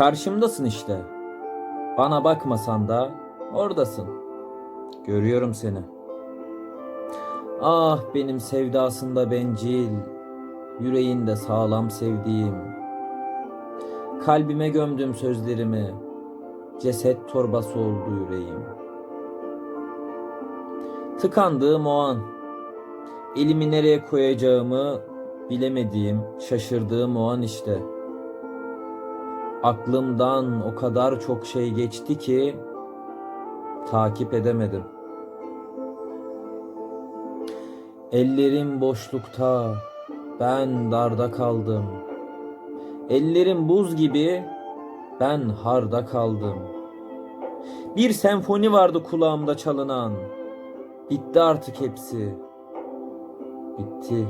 Karşımdasın işte. Bana bakmasan da oradasın. Görüyorum seni. Ah benim sevdasında bencil, yüreğinde sağlam sevdiğim. Kalbime gömdüm sözlerimi, ceset torbası oldu yüreğim. Tıkandığım o an, elimi nereye koyacağımı bilemediğim, şaşırdığım o an işte. Aklımdan o kadar çok şey geçti ki takip edemedim. Ellerim boşlukta, ben darda kaldım. Ellerim buz gibi, ben harda kaldım. Bir senfoni vardı kulağımda çalınan. Bitti artık hepsi. Bitti.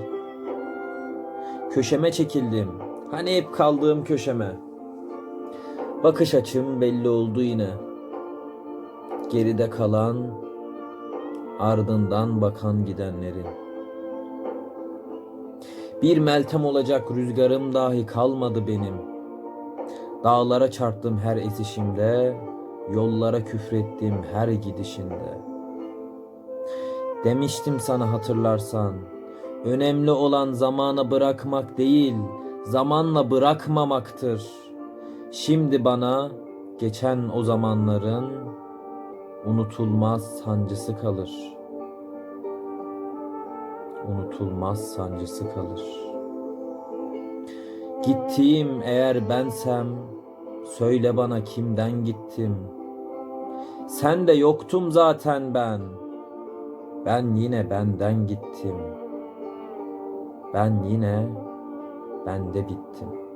Köşeme çekildim. Hani hep kaldığım köşeme. Bakış açım belli oldu yine. Geride kalan, ardından bakan gidenlerin. Bir meltem olacak rüzgarım dahi kalmadı benim. Dağlara çarptım her esişimde, yollara küfrettim her gidişinde. Demiştim sana hatırlarsan, önemli olan zamana bırakmak değil, zamanla bırakmamaktır. Şimdi bana geçen o zamanların unutulmaz sancısı kalır. Unutulmaz sancısı kalır. Gittiğim eğer bensem söyle bana kimden gittim. Sen de yoktum zaten ben. Ben yine benden gittim. Ben yine bende bittim.''